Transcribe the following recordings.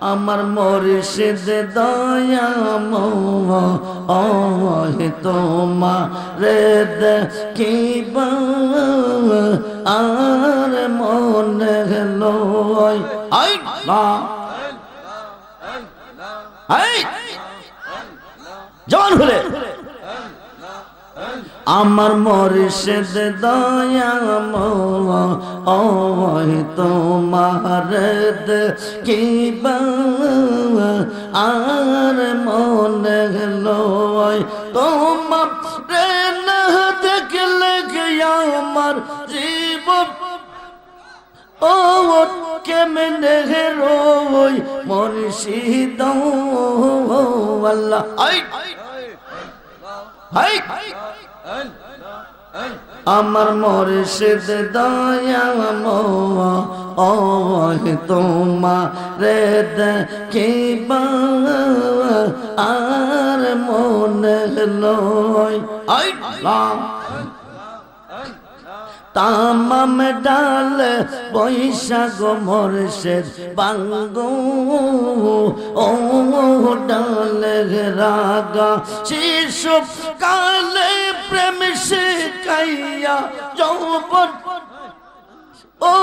আমার মরিষিদ দয়া মোহে তোমা রে দেখিব। আর মনে লয় আই না আই খুলে। আমার মরিষদ দয়া ওই তোমার কি আর মনে লয় তোমার দেখলে আমার জীবন ও কেমনে রোই মরিষিদ আল্লাহ আই হাই আমার মরিষদ দয়া ও তোমা রে দেখিবা, আর মনে লয়। তামাম ডাল, বৈশাখ মরশেদ বাঙ্গো, ও ডাল রাগা শিশু কালে প্রেম শিখাইয়া যৌবন ও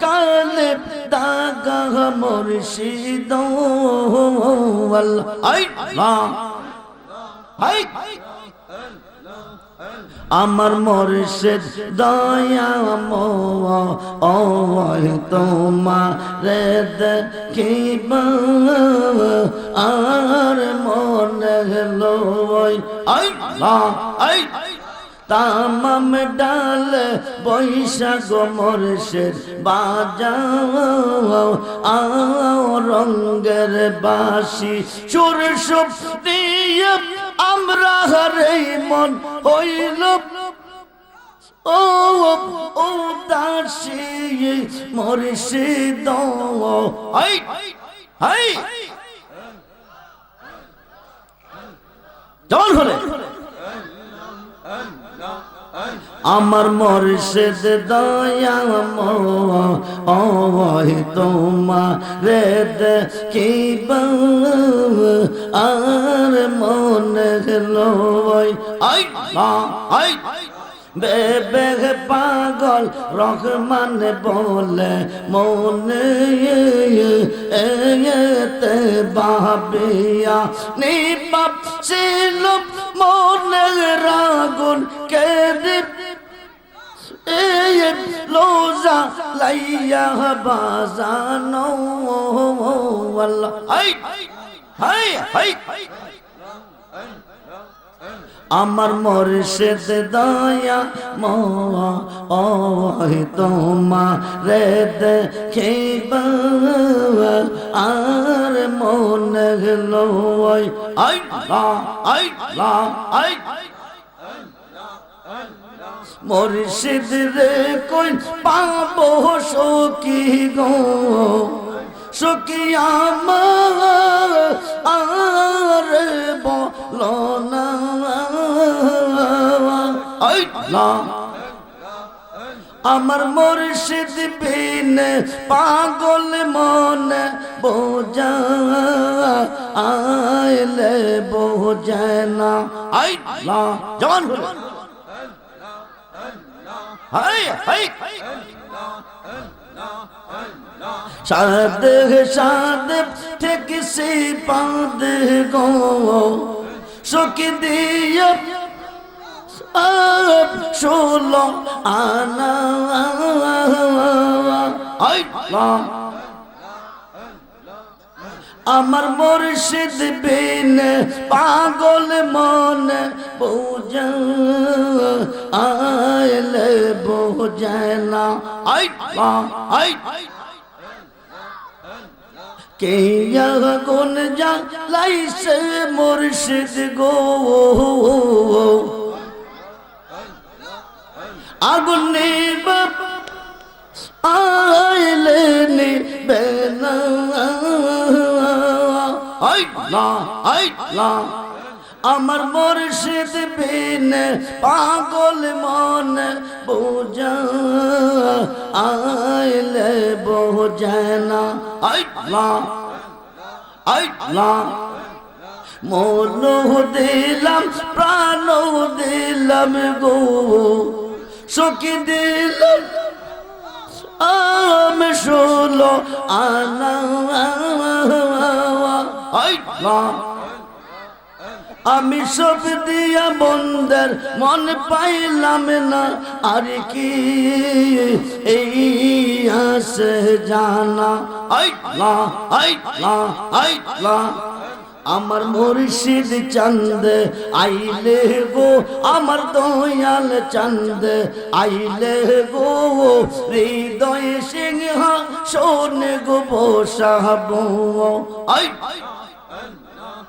কালে দাগা মুর্শিদ আমার মর্ষেদ দয়া ও তোমা রে দেখিব আই তামাম ডাল, বৈশাখ মর্ষের বাজাও, আও রঙ্গের বাসি সুর সুপ আমরা হারে মন হইল। ও ও দাসী মর্ষিদ হাই হাই জল হলে আমার মর্ষেদ ও তোমা রে কি আর মনে লয় আই আই। বেবে পাগল, রহমান বলে মনে এতে বাবিয়া নিপাপ ছিল লাইয়া বাজানো, আল্লাহ। হাই হাই দয়া ও তোমা রে দেখিব, আর মনে লয়। আই লা আই লা আই মর্ষিদ রে কই পাবো সকি গো? সকি আমার আর না। আমার মুর্শিদ বিন পাগল মন বোঝা, আইলে বোঝানা আই লা জন হাই হাই সাদ সাদ ঠিক সে পাদ গো। সুখ দিয়ে আপ ষোলো আনা। আই আমার মুর্শিদ বিন পাগল মন বোঝা আইলে বোঝানা আই আই। কে গুন যা লাইসে মুর্শিদ গো? আগুন নিব, আইলে নিবে না। আমার মুর্শিদ বিন পাগল মন বোঝা, আইলে বোঝানা আইলা আইলা মন দিলাম, প্রাণ দিলাম গো। সখী দিলাম, আমি ষোলো আনা আমি সব দিয়া বন্দের মন পাইলাম না, আর কি? এই আসে জানা। আইলা আইলা আইলা আমার মুর্শিদ চন্দ আইলে গো, আমার দয়াল চন্দ আইলে গো। হৃদয় সিংহ সোন গো বসাব আই